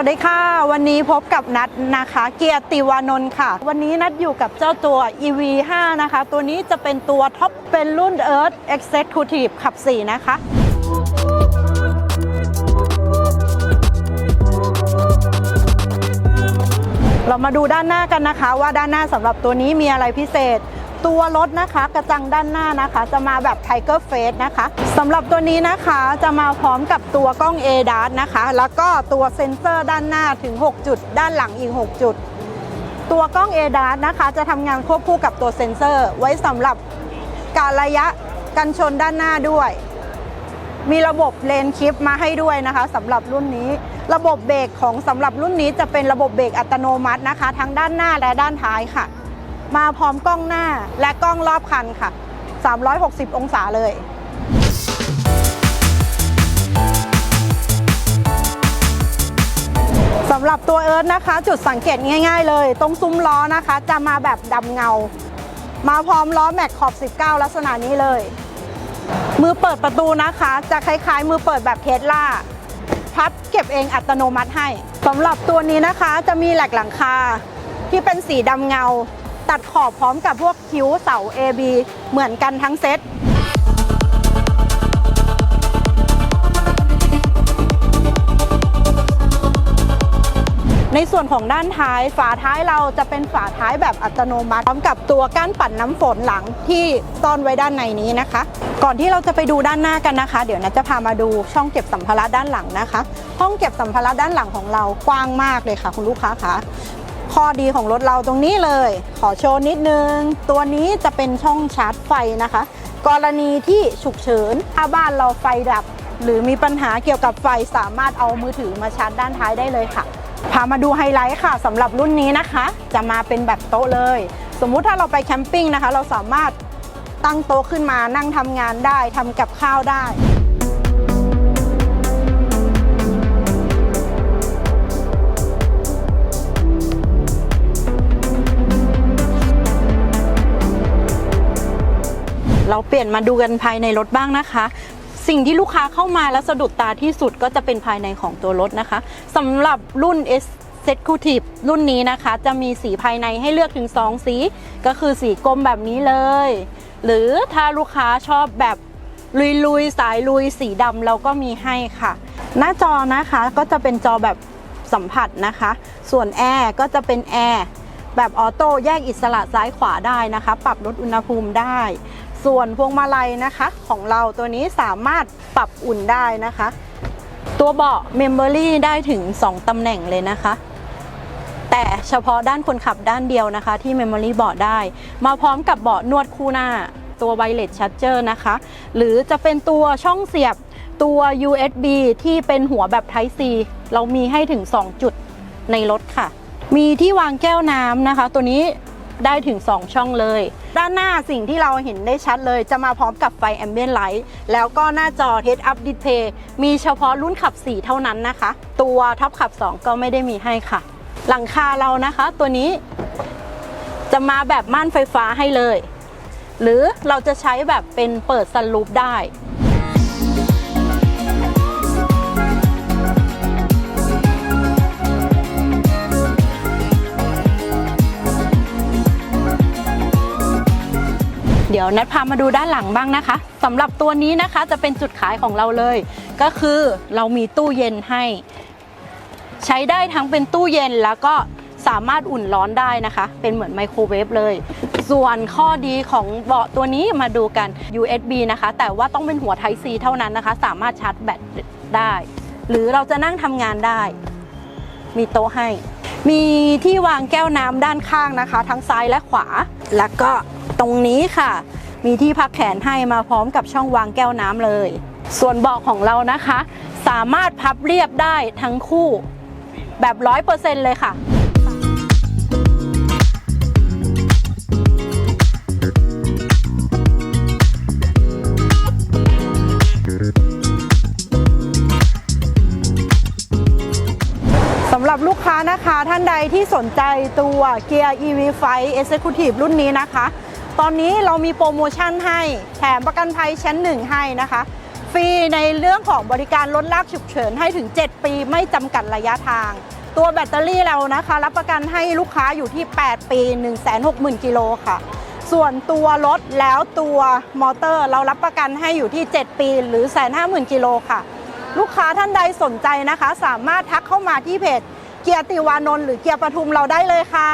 วัสดีค่ะ วันนี้พบกับนัดนะคะ เกียรติวานนท์ค่ะ วันนี้นัดอยู่กับเจ้าตัว EV 5 นะคะ ตัวนี้จะเป็นตัวท็อปเป็นรุ่น Earth Executive ขับ 4 นะคะเรามาดูด้านหน้ากันนะคะ ว่าด้านหน้าสำหรับตัวนี้มีอะไรพิเศษ ตัวรถนะคะกระจังด้านหน้านะคะ จะมาแบบ Tiger Face นะคะสำหรับตัวนี้นะคะจะมาพร้อมกับตัวกล้อง a d a s นะคะ แล้วก็ตัวเซ็นเซอร์ด้านหน้าถึง 6 จุด ด้านหลังอีก 6 จุด ตัวกล้อง a d a s นะคะ จะทำงานควบคู่กับตัวเซ็นเซอร์ ไว้สำหรับการระยะกันชนด้านหน้าด้วย มีระบบเลนคลิปมาให้ด้วยนะคะสำหรับรุ่นนี้ ระบบเบรกของสำหรับรุ่นนี้จะเป็นระบบเบรกอัตโนมัตินะคะ ทั้งด้านหน้าและด้านท้ายค่ะ มาพร้อมกล้องหน้าและกล้องรอบคันค่ะ 360 องศาเลยสำหรับตัวเอิร์ธนะคะ จุดสังเกตง่าย ๆ เลย ตรงซุ้มล้อนะคะ จะมาแบบดำเงา มาพร้อมล้อแม็กขอบ 19 ลักษณะนี้เลย มือเปิดประตูนะคะ จะคล้ายๆ มือเปิดแบบเทสลาพับเก็บเองอัตโนมัติให้สำหรับตัวนี้นะคะจะมีแหลกหลังคาที่เป็นสีดำเงา ตัดขอบพร้อมกับพวกคิ้วเสา AB เหมือนกันทั้งเซ็ตในส่วนของด้านท้ายฝาท้ายเราจะเป็นฝาท้ายแบบอัตโนมัติ พร้อมกับตัวก้านปัดน้ำฝนหลังที่ซ่อนไว้ด้านในนี้นะคะ ก่อนที่เราจะไปดูด้านหน้ากันนะคะ เดี๋ยวนะจะพามาดูช่องเก็บสัมภาระด้านหลังนะคะ ห้องเก็บสัมภาระด้านหลังของเรากว้างมากเลยค่ะ คุณลูกค้าคะ ข้อดีของรถเราตรงนี้เลย ขอโชว์นิดนึง ตัวนี้จะเป็นช่องชาร์จไฟนะคะ กรณีที่ฉุกเฉินถ้าบ้านเราไฟดับ หรือมีปัญหาเกี่ยวกับไฟสามารถเอามือถือมาชาร์จด้านท้ายได้เลยค่ะ พามาดูไฮไลท์ค่ะสำหรับรุ่นนี้นะคะ จะมาเป็นแบบโต๊ะเลย สมมุติถ้าเราไปแคมปิ้งนะคะ เราสามารถตั้งโต๊ะขึ้นมานั่งทำงานได้ทำกับข้าวได้ เราเปลี่ยนมาดูกันภายในรถบ้างนะคะ สิ่งที่ลูกค้าเข้ามาแล้วสะดุดตาที่สุดก็จะเป็นภายในของตัวรถนะคะสำหรับรุ่น Executive รุ่นนี้นะคะ จะมีสีภายในให้เลือกถึง 2 สี ก็คือสีกรมแบบนี้เลย หรือถ้าลูกค้าชอบแบบลุยๆ สายลุยสีดำเราก็มีให้ค่ะ หน้าจอนะคะก็จะเป็นจอแบบสัมผัสนะคะ ส่วนแอร์ก็จะเป็นแอร์แบบออโต้แยกอิสระซ้ายขวาได้นะคะ ปรับลดอุณหภูมิได้ ส่วนพวงมาลัยนะคะของเราตัวนี้สามารถปรับอุ่นได้นะคะ ตัวเบาะเมมโมรี่ได้ถึง 2 ตำแหน่งเลยนะคะ แต่เฉพาะด้านคนขับด้านเดียวนะคะ ที่เมมโมรี่เบาะได้ มาพร้อมกับเบาะนวดคู่หน้าตัวไวเลสชั r เจอร์นะคะ หรือจะเป็นตัวช่องเสียบตัว USB ที่เป็นหัวแบบ Type C เรามีให้ถึง 2 จุดในรถค่ะ มีที่วางแก้วน้ำนะคะ ตัวนี้ ได้ถึง 2 ช่องเลย ด้านหน้าสิ่งที่เราเห็นได้ชัดเลย จะมาพร้อมกับไฟ Ambient Light แล้วก็หน้าจอ Head Up Display มีเฉพาะรุ่นขับ 4 เท่านั้นนะคะ ตัวท็อปขับ 2 ก็ไม่ได้มีให้ค่ะ หลังคาเรานะคะตัวนี้ จะมาแบบม่านไฟฟ้าให้เลย หรือเราจะใช้แบบเป็นเปิดซันรูปได้ ยวนัดพามาดูด้านหลังบ้างนะคะสำหรับตัวนี้นะคะจะเป็นจุดขายของเราเลย ก็คือเรามีตู้เย็นให้ ใช้ได้ทั้งเป็นตู้เย็นแล้วก็สามารถอุ่นร้อนได้นะคะ เป็นเหมือนไมโครเวฟเลย ส่วนข้อดีของเบาะตัวนี้มาดูกัน USB นะคะ แต่ว่าต้องเป็นหัว Type C เท่านั้นนะคะ สามารถชาร์จแบตได้ หรือเราจะนั่งทำงานได้ มีโต๊ะให้ มีที่วางแก้วน้ำด้านข้างนะคะ ทั้งซ้ายและขวา แล้วก็ตรงนี้ค่ะ มีที่พักแขนให้มาพร้อมกับช่องวางแก้วน้ำเลย ส่วนเบาะของเรานะคะ สามารถพับเรียบได้ทั้งคู่แบบร้อยเปอร์เซ็นต์เลยค่ะ สำหรับลูกค้านะคะท่านใดที่สนใจตัว Gear EV5 Executive รุ่นนี้นะคะ ตอนนี้เรามีโปรโมชั่นให้แถมประกันภัยชั้นหนึ่งให้นะคะ ฟรีในเรื่องของบริการรถลากฉุกเฉินให้ถึง 7 ปีไม่จำกัดระยะทาง ตัวแบตเตอรี่เรานะคะ รับประกันให้ลูกค้าอยู่ที่ 8 ปี 160,000 กิโลค่ะ ส่วนตัวรถแล้วตัวมอเตอร์เรารับประกันให้อยู่ที่ 7 ปี หรือ 150,000 กิโลค่ะ ลูกค้าท่านใดสนใจนะคะ สามารถทักเข้ามาที่เพจเกียรติวานนท์หรือเกียร์ปทุมเราได้เลยค่ะ